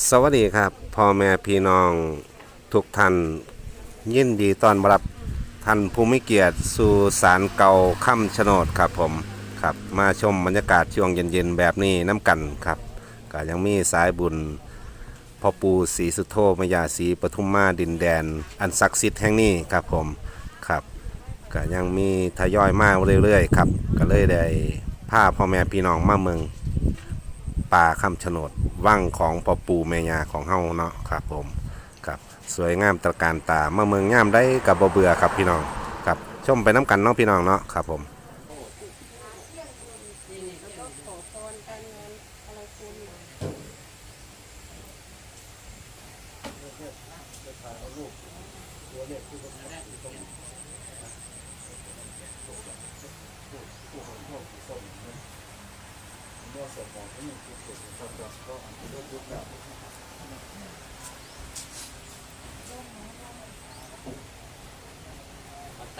สวัสดีครับพ่อแม่พี่น้องทุกท่านยินดีต้อนรับท่านภูมิเกียรติสู่ศาลเก่าค่ำชะโนดครับผมครับมาชมบรรยากาศช่วงเย็นๆแบบนี้น้ำกันครับก็ยังมีสายบุญพ่อปูศรีสุโธมยาศรีปทุมมาดินแดน อันศักดิ์สิทธิ์แห่งนี้ครับผมครับก็ยังมีทยอยมาเรื่อยๆครับก็เลยได้พาพ่อแม่พี่น้องมาเมือง ป่าคำชะโนดว่างของปอปูเม่ยาของเฮาเนาะครับผมครับสวยงามตระการตามาเมืองงามได้กับบเบื่อครับพี่น้องครับชมไปน้ำกันเนาะพี่น้องเนาะครับผม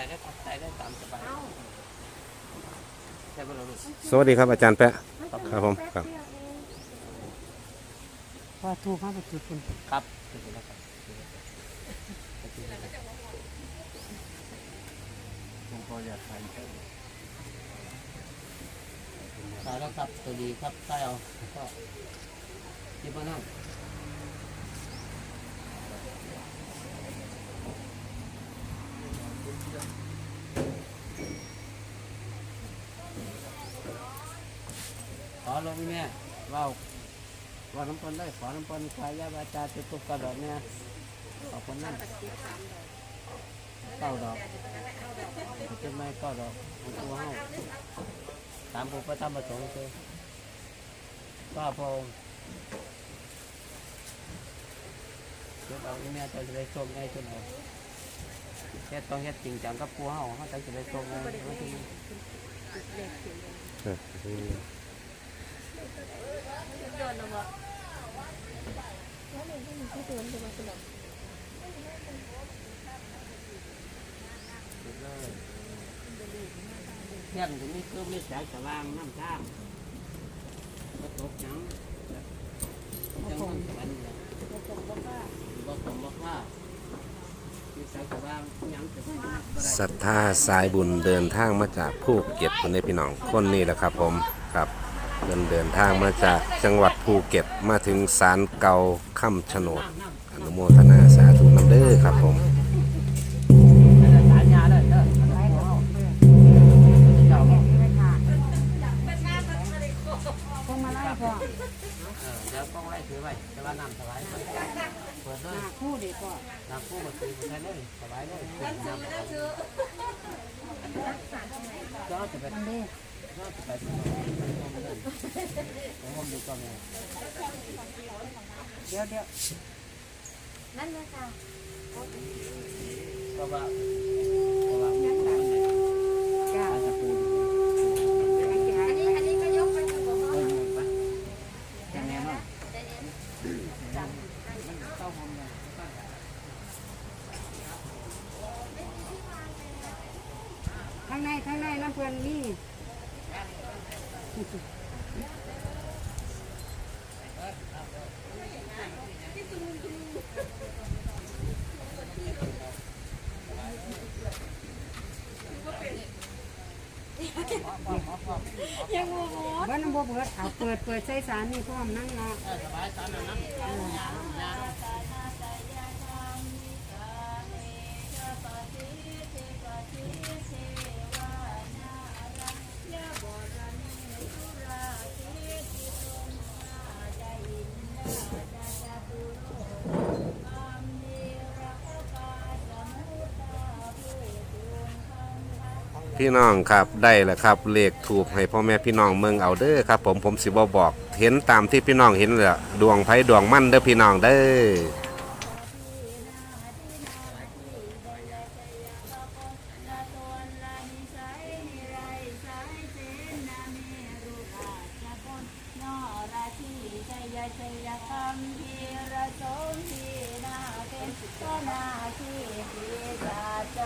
ปักใจได้ปักใจได้ตามสบายใช่ไหมล่ะลูกสวัสดีครับอาจารย์แปะ ครับผมครับ ว่าถูกมาไปจุดคุณครับถึงแล้วครับผมพออยากทานแค่ตายแล้วครับตัวดีครับใต้เอาก็ยิบมานั่ง ลงแม่ว่าว่าน้ำปนได้ขอน้ำปนขายยาบาจาติดตุกกระดอกเนี่ยขอบคนนั่นเก้าดอกจะไม่เก้าดอกของตัวเฮาตามผู้ประทับประสงค์คือก็พองเดี๋ยวเอาอีแม่จะได้ชมได้ชมเอาเฮ็ดต้องเฮ็ดจริงจังกับผู้เฮาเฮาจะได้ชมได้ว่าที่เที่ยงถึงนี้คือมีแสงสว่างน้ำข้ามก็ตกหยังจังหวัดสวรรค์เนี่ยบ่ตกบ่ค่ามีแสงสว่างหยังจะบ่ได้ศรัทธาสายบุญเดินทางมาจากภูเก็ตคนนี้พี่น้องคนนี้แหละครับผมครับ เดินเดินทางมาจากจังหวัดภูเก็ตมาถึงศาลเก่าค่ำชนดอนุโมทนาสาธุน้ำเด้อครับผมสารยาเลยเด้อไปก่อนเจ้าแกงไว้ค่ะพวงมาไล่พอเออเดี๋ยวต้องไล่ถือไว้แต่ว่าน้ำสบายเปิดเปิดเลยน้าคู่ดีก็น้ำคู่มาตีมาใช้เลยสบายเลยน้ำเจ้าจะไปมันดีเจ้าจะไปผมผมดูก่อ เลยเดี๋ยวเดี๋ยวนั่นเลยค่ะเพราะว่าเพราะว่า จ้า อาจจะปูน อันนี้อันนี้ก็ยกไปทางหัว เออไปยังไงบ้าง ข้างในข้างในน้ำเพื่อนนี่ ยังงง เบิ้ลน้ำบัวเบิดเอาเปิดเปิดใส่สารนี่พร้อมนั่งเนาะ พี่น้องครับได้แล้วครับเลขถูกให้พ่อแม่พี่น้องเมืองเอาเด้อครับ ผมผมสิบบอกเห็นตามที่พี่น้องเห็นเลยดวงไผดวงมั่นเด้อพี่น้องเด้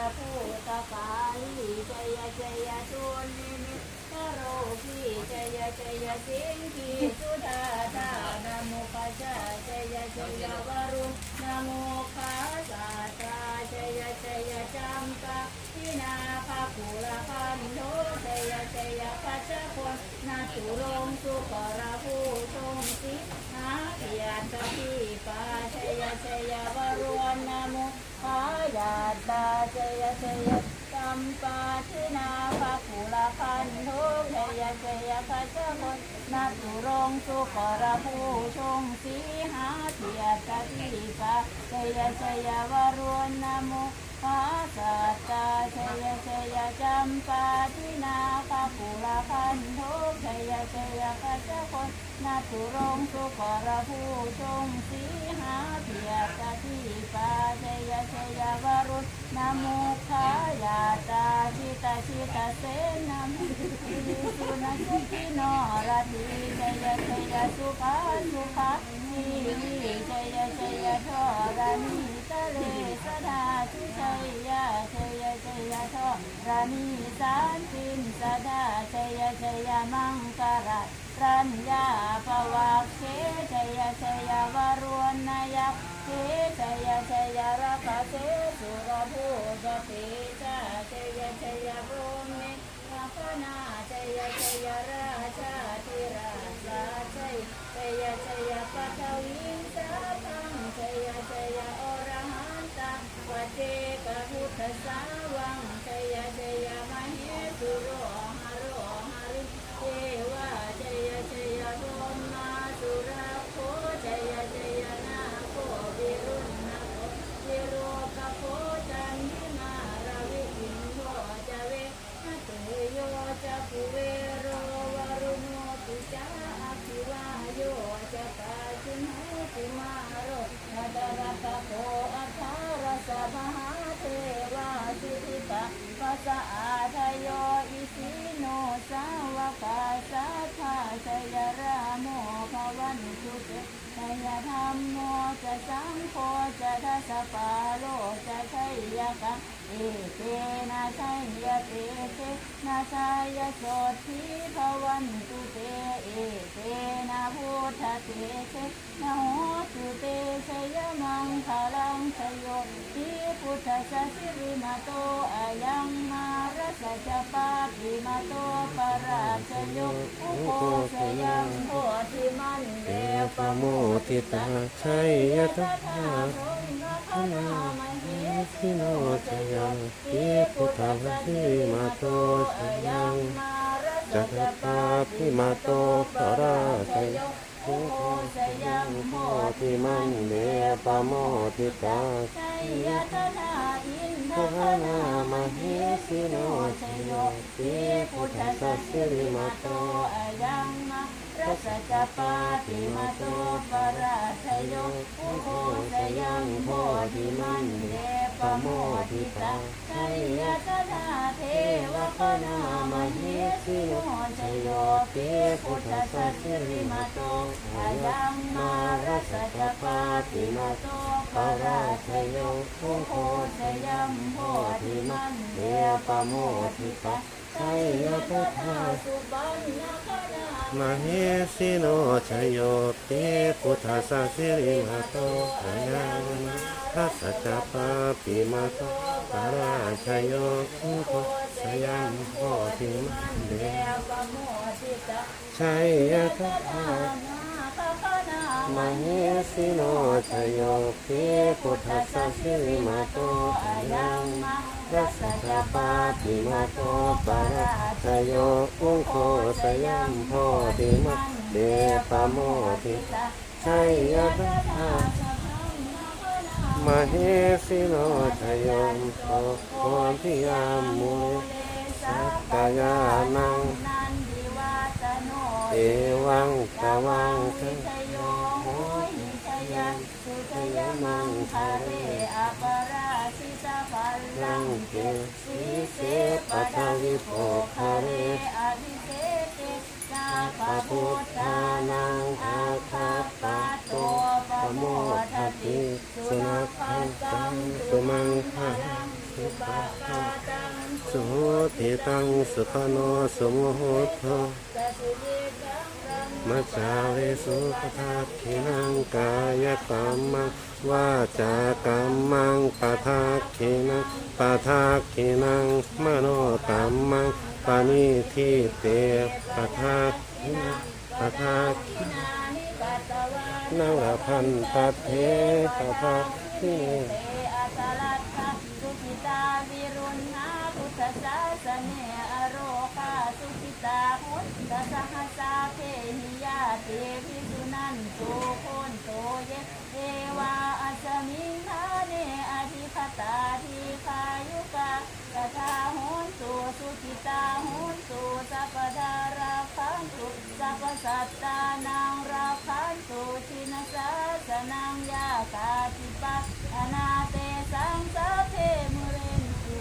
อผู้ตะปาลีใจย ใจยตุลิมิตโรพีจยจยสิงคีสุดาธานามุปจาใจยชยวรุณนโมคาสาตาชยชยจำปาทินาภาภูระพันโทชยชยปัจจคนนาตุรงสุขระผู้ทรงสิหาเกียรตพีปาชยชยวรุณนโมายาตาชยชย มปาทินาภาภูลาพันโทชยชยปัจจคนนาตุรงสุขระภูชงสีหาเทียกติพีปาชยชยวรุณนโม พระสัตตาชัยชยจำปาทินาภาปุระพันธุชัยชยกัจจคนนาตุรงสุขรผู้ทรงสีหาเพียกทิปาชัยชยวรุณนามุขายาตาชิตาชิตาเสนามิสุนัสกิโนราธิชัยชัยสุภาสุภาทีชัยชัยทรานิตะเลสดาชิชัยยาชัยชัยทรานิสานตินสดาชัยชัยมังกรัตรัญญาปวักเขชัยชัยวรวนนายกเขชัยชัยรักเขสุรภูปเปชาชัยชัยโรเมอาค นาชัยชัยราชาธิราชาชัยชัยชัยปัทวินสาพังชัยชัยอรหันตวเจกพุทธสาวังชัยชัยมเหสุโรหะโรหะริเทวาชัยชัยโรมาสุราโคชัยชัยนาโควิรุณนาโควิโรกโคจันทิมาราวิอินโทจเวนะตุโยจะปุเวโรวรุโนตุจาอภิวาโยจะกาชินโหติมาโรนาดรัตโกอัคารสมหาเทวาสิทธิตาปัสสะอาทยโยอิสิโนสาวกาสัทธาชยราโมภวันตุเตช ยธรรมโมจะสังโฆจะทัสปาโลจะชัยยกะเอเตนะชัยยเตเตนะชัยโสทิภวันตุเตเอเตนะพุทธเตเตนะโหตุเตชยมังคลังชโยทิพุทธสสิริมาโตอายังมา สจปาปิมาโตปราชโยอุโคสยังโพธิมันเดปโมติตาชัยยะตาถาคตนามหิสิโนโนจยังงทิทิพุพุททธธัสสสิสิมาโตโตอาชยังจัจกปาปาปิพิมาโตโตปราชชัยโยโออุโคสยังโพโมติมันเดปโมติตาชัยยะตาอินทพุทพธนานา มมเหเหสิสิโนชโยติทิพุทธัสสิริมาโตอายังมารัสจปาติมาโตปราชโยอุโคสยังโพธิมันเดปโมทิตาชัยยะตถาเทวปนามเหสิโนชโยทิพุทธัสสิริมาโตอายังมารัสจปาติมาโต ปราชโยอุโคสยังโพธิมันเดปโมทิตาชัยยะตถาสุบันนครามเหสิโนชโยติพุทธสัสสิริมาโตอายังทัสสะปาปิมาโตปราชโยอุโคสยังโพธิมันเดชัยยะตถา มเหสิโนชยโยติพุทธัสสิริมาโตอายังทัสสะปาปิมาโตปราชยโยอุโคสยังโพธิมันเดปโมทิชัยยะตถามเหสิโนชยโยโตโพธิยามุสักกายานังเอวังตะวังสิ ยันสุชยมังคาเรอปราชิตาภัลลังเกสีเสปะทวิโภคาเรอภิเศษเตสาปะพุทธานังอาคาปะโตปะโมทติสุนัขตังสุมังคาสุปะปาตังสุติตังสุขโนสุโมโหโทสสุเดกังรัง มัจจาริสุปทักขินังกายกรรมังวาจากรรมังปทักขินังปทักขินังมโนกรรมังปณิทิเตปทักขินังปทักขินานิกัตตวานังละพันตัเทปทักขิเตอัตลัตถะสุขิตาวิรุณนาพุทธศาสเนา ตาหุตตสหัสสาเพหิยาเตภิสุนันโตโคนโตเยเอวาอัสมิงทาเนอธิคตาทีคายุกะตถาหุนตุสุขิตาหุนตุสัพพดาราคันตุสัพพสัตตานังราคันตุชินสาสนังยากาติปัสอนาเตสังสะเพมุเรนตุ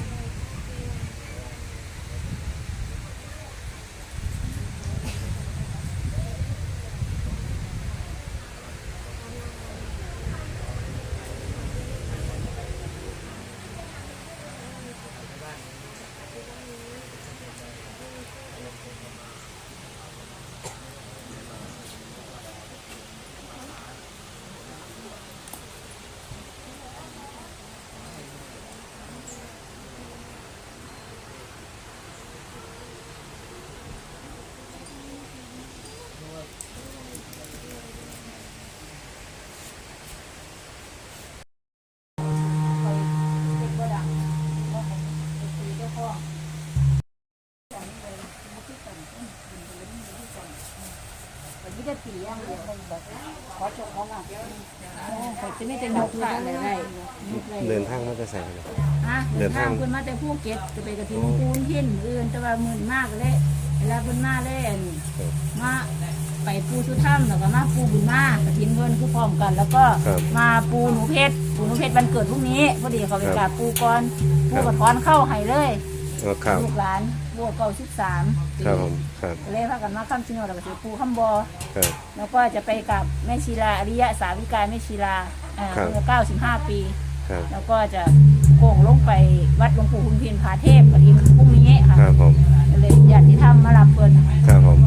คอยเด็กบ่ดังบ่ให้ไปตีเจ้าพ่อจังเลยมาที่กันอืมเป็นไปเลยมาที่กันวันนี้จะตีอย่างเดียวแบบ ขอจบของอะคอยจะไม่จะยกขาอะไรได้ยกเลยเดินทางมาจะใส่เลยอะเดิเดินนทาทางงคุณมาแต่ภูเก็ตจะไปกระถิ่นปูนหินอื่นแต่ว่ามื่นมากเลยเวลาเพิ่นมาเล่นมาไปปูสุถ้ำแล้วก็มาปูบุญมากกระถิ่นเพิ่นคือพร้อมกัน แล้วก็ครับมาปูหนูเพชรปูหนูเพชรวันเกิดพรุ่งนี้พอดีเขาไปคกรัราบบปูก่อนปูครับกระท้อนเข้าให้เลยอ๋อ ครับ ลูกหลานบวกเก่าสิบสามครับผมครับเลยพากันมาค้ำชิโนแล้วก็จะปูค้ำบอครับ แล้วก็จะไปกับแม่ชีลาอริยะสาวิกาแม่ชีลาเอ่อครับเมื่อเก้าสิบห้าปี ครับ แล้วก็จะโก่งลงไปวัดหลวงปู่คุณเพียนผาเทพกระถิ่นพรุ่งนี้ค่ะครับผมเลยญาติธรรมมารับเพิ่นครับผม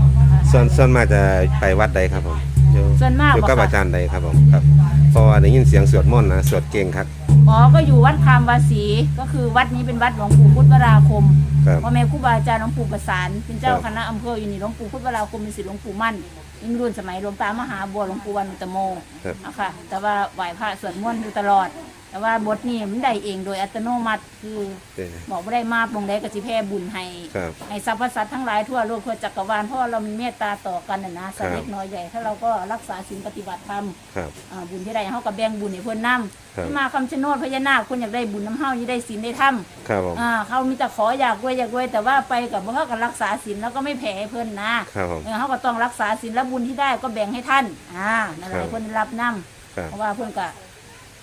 ส่วนส่วนมากจะไปวัดใดครับผมอยู่ส่วนมากอยู่กับบอกค่ะ อาจารย์ใดครับผมครับเพราะว่าได้ยินเสียงสวดมนต์นะสวดเก่งครับ อ๋อก็อยู่วัดคามวาสีก็คือวัดนี้เป็นวัดหลวงปู่พุทธวราคมครับ พ่อแม่ครูบาอาจารย์หลวงปู่ประสานเป็นเจ้าครับ คณะอำเภออยู่นี่หลวงปู่พุทธวราคมเป็นศิษย์หลวงปู่มั่นยิ่งรุ่นสมัยหลวงตามหาบัวหลวงปู่วันอุตตโม ครับอะค่ะแต่ว่าไหวพระสวดมนต์อยู่ตลอด แต่ว่าบทนี้มันได้เองโดยอัตโนมัติคือเด้อบอกว่าได้มาปรงได้กสิแพ่บุญให้ครับให้สรรพสัตว์ทั้งหลายทั่วโลกทั่วจักรวาลเพราะว่าเรามีเมตตาต่อกันน่ะนะสัตว์ครับเล็กน้อยใหญ่ถ้าเราก็รักษาศีลปฏิบัติธรรมครับอ่าบุญที่ได้เฮากับแบ่งบุญให้เพิ่นนำครับมาคำชะโนดพญานาคคนอยากได้บุญน้ำเฮาอยากได้ศีลได้ธรรมครับผมอ่าเขามีแต่ขออยากรวยอยากรวยแต่ว่าไปกับบ่เฮากันรักษาศีลแล้วก็ไม่แผ่ให้เพิ่นนะครับผมเออเฮาก็ต้องรักษาศีลและบุญที่ได้ก็แบ่งให้ท่านอ่านั่นแหครัละบเพิ่นได้รับนํครับเพราะว่าเพิ่นก็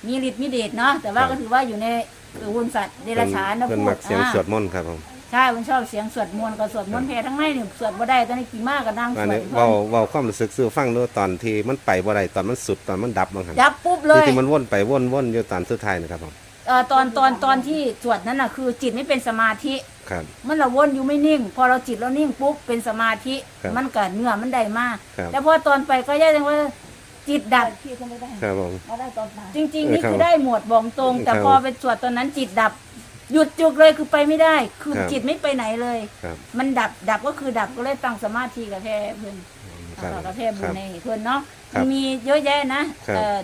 มีฤทธิ์มีเดชเนาะแต่ว่าครับก็ถือว่าอยู่ในกระบวนสัตว์เดรัจฉานนะเพิ่นพูมัดกเสียงอ่าสวดมนต์ครับผมใช่เพิ่นชอบเสียงสวดมนต์ก็สวดมนต์แผ่ทั้งในนี่สวดบ่ได้ตอนนี้กี่มากก็นั่งสอันวดนี้เว้าเว้าความรู้สึกสู่ฟังดูตอนที่มันไปบ่ได้ตอนมันสุดตอนมันดับบางครั้งยับปุ๊บเลยที่มันวนไปวนวนอยู่ตอนสุดท้ายนะครับผมเอ่อตอนตอนตอนที่สวดนั้นน่ะคือจิตไม่เป็นสมาธิ ครับ มันละวนอยู่ไม่นิ่ง พอเราจิตเรานิ่งปุ๊บเป็นสมาธิ ครับมันก็เนื้อมันได้มาก ครับแล้วพอตอนไปก็แยกว่า จิตดับ พี่ก็ไม่ได้ครับผมเราได้ตอนจริง ๆ นี่ครับคือได้หมวดบอกตรง แต่ครับพอไปสวดตอนนั้นจิตดับ หยุดจุกเลยคือไปไม่ได้ คือครับ จิตไม่ไปไหนเลย ครับมันดับดับก็คือดับก็เลยตั้งสมาธิกับแพ้เพื่อนครับเอากับแพ้บุคญรับในเพื่อนเนาะครัมับนมีเยอะแยะนะครับเอ่อ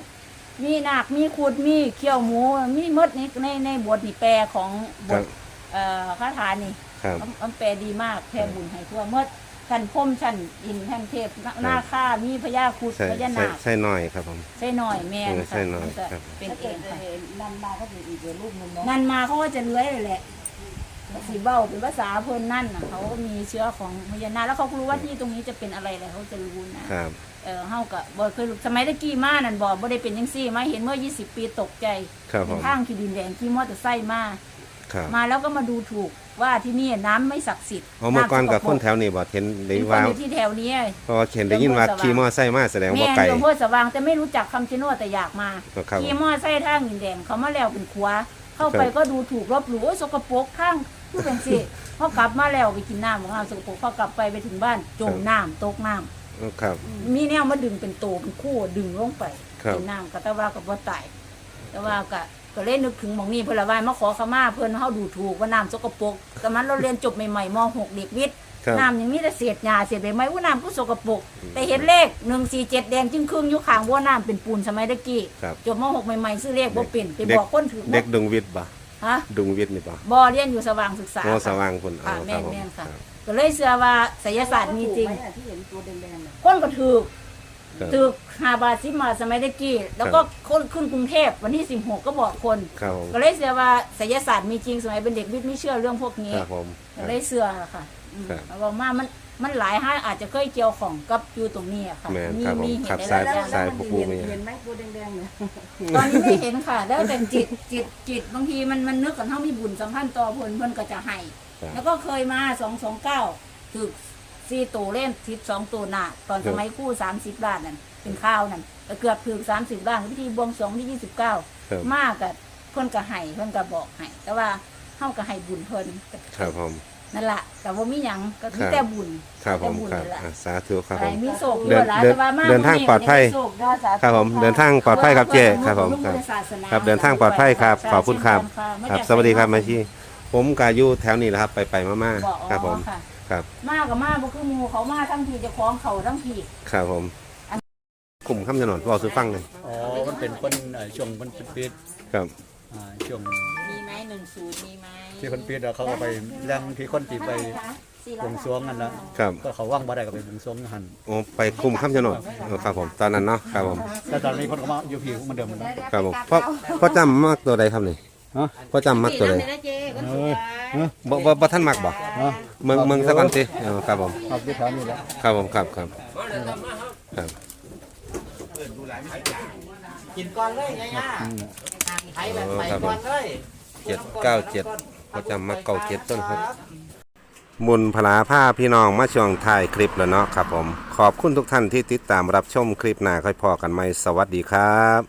มีนาคมีขุดมีเขี้ยวหมู มีมดนี่ในในบทนี่แปลของบครัทบ เอ่อคาถานี่ครับ มันมันแปลดีมากแพ้บุญให้ทั่วเมื่อ ท่านพรหมท่านอินทร์ท่านเทพหน้าหน้าค่ามีพญาครุดใช่พญาใช่นาคใช่น้อยครับผม ใช่หน่อยแม่นเออใช่ค่ะหน่อยมันจะครับ เป็นเองค่ะ นันมาก็เป็นอีกรูปหนึงเนาะนันมาเขาก็จะเลื้อยเลยแหละสีเบ้าเป็นภาษาเพิ่นนั่นน่ะเขาก็มีเชื้อของพญานาคแล้วเขาก็รู้ว่าที่ตรงนี้จะเป็นอะไรเลยเขาจะรู้นะครับ เออเฮาก็บ่เคยรู้สมัยตะกี้มานั่นบ่บ่ได้เป็นจังซี่มาเห็นเมื่อ 20 ปีตกใจครับผเป็นมทางที่ดินแดงที่มอเตอร์ไซค์มา ครับ มาแล้วก็มาดูถูกว่าที่นี่น้ำไม่ศักดิ์สิทธิ์เอาเมื่อก่อนกับคนแถววนี้บ่เห็นได้เป็นคนว่าอยู่ที่แถวนี้ เพราะว่าเห็นได้ยินว่าขี่มอไซค์มาแสดงแม่ว่านไกล หลวงพ่อสว่างแต่ไม่รู้จักคำชะโนดแต่อยากมาครับขี่มอไซค์ทางดินแดงเขามาแล้วเป็นขวาเข้าไปครับก็ดูถูกลบหลู่โอ้ยสกปรกข้างผู้เป็นสิพอกลับมาแล้วไปกินน้ำของเราสกปรกพอกลับไปไปถึงบ้านจมน้ำตกน้ำครับมีแนวมาดึงเป็นโตเป็นคู่ดึงลงไปครับเป็นน้ำก็แต่ว่าก็บ่ตายแต่ว่าก็ ก็เลยนึกถึงหมองนี้เพิ่นละว่ามาขอขมาเพิ่นเฮาดูถูกว่าน้ำสกปรกแต่มันเราเรียนจบใหม่ๆม .6 เด็กวิทย์ครับ น้ำยังมีแต่เศษหญ้าเศษใบไม้ว่าน้ำก็สกปรกแต่เห็นเลข147แดงจึงครึ่งอยู่ข้างบ่อน้ำเป็นปูนสมัยตะกี้ครับ จบม .6 ใหม่ๆซื้อเลขบ่เป็นไปเด็กบอกคนถือเด็กดุงวิทย์บ่ฮะดุงวิทย์นี่บ่บ่เรียนอยู่สว่างศึกษาโอ้สว่างพุ่นค่ะเอาคแม่รับนผมแม่นค่ะครับ ก็เลยเชื่อว่าไสยศาสตร์มีจริง ที่เห็นตัวแดงๆน่ะ คนก็ถูก ครับถูก5บาท10บาทสมัยตะกี้ แล้วก็คนขึ้นกรุงเทพวันที่16ก็บอกคน ครับผมก็เลยเชื่อว่าไสยศาสตร์มีจริงสมัยเป็นเด็กวิทย์ไม่เชื่อเรื่องพวกนี้ ครับผม ก็เลยเชื่อค่ะอืมครับแล้วบอกมามันมันหลายห้าอาจจะเคยเกี่ยวของกับอยู่ตรงนี้อะค่ะแม่นมีครับผมมีเห็ครับนสายหลายๆสายอย่างผู้ปูมีเห็นไหมตัวแดงๆเนี่ยตอนนี้ไม่เห็นค่ะ แล้วแต่จิตจิตจิตบางทีมันมันนึกกันเท่ามีบุญสัมพันธ์ต่อเพิ่นเพิ่นก็จะให้ ครับ แล้วก็เคยมาสองสองเก้าถึก สี่ตัวเล่นทิศสองตัวหน้าตอนสมัยคู่สามสิบล้านนั่นเป็นข้าวนั่นก็เกือบถึกสามสิบล้านพิธีบวงสรวงที่ยี่สิบเก้าครับมากกับเพิ่นก็ให้เพิ่นก็บอกให้แต่ว่าเฮาก็ให้บุญเพิ่นครับผม นั่นล่ะแต่ว่ามีหยังก็คือครับ แต่บุญ ครับผมแต่บุญครับนั่นล่ะ อะสาธุครับผไอ้ม มีโศกเดินหลายเดินแต่ว่มกเดินทางปลอดภัยมีโศกด้ศาสตครับผมเดินทางปลอดภัยครับเจ๊ครับผมครับศาสนาครับเดินทางปลอดภัยครับขอบคุณครับมาครับจากสวัสดีครับแม่ชีผมกาอยู่แถวนี้แหละครับ ไปไปมามาบอกครับผมอ๋อค่ะ ครับ มากับมาบ่คือหมู่เขามาทั้งทีเจะคล้าของเขาทั้งทีครับผมกลุ่มข้ามถนนบอกซื้อฟังเลยอ๋อ มันเป็นคนเอ่อช่วงมันปิดครับอ่าช่วงมีไหมหนึ่งสูตรมีไหมที่คนปิดแล้วเขาก็ไปแรงที่คนตีไปบวงสรวงกันนะครับ ก็เขาว่างบ่ได้ก็ไปบวงสรวงหันโอ้ไปกลุ่มข้ามถนนเออครับผม ตอนนั้นเนาะครับผม แต่ตอนนี้คนก็มาอยู่ผีเหมือนเดิมหมดแล้วครับผมพ่อพ่อจำมักตัวใดครับนี่ฮะ พ่อจำมักตัวใดนี่นะเจ๊คนสวย บ่บ่บ่ท่านมักบ่ฮะเมืองเมืองสักวันสิเออครับผมครับที่แถวนี้แหละครับผมครับครับครับ กินก่อนเลยย่านี่แหละๆไทยแบบใหม่ก่อนเลยเจ็ดเก้าเจ็ดพ่อจำมักเก้าเจ็ดต้นครับ มุนพลาผ้าพี่น้องมาช่วงท้ายคลิปแล้วเนาะครับผม ขอบคุณทุกท่านที่ติดตามรับชมคลิปหน้าค่อยพอกันไหมสวัสดีครับ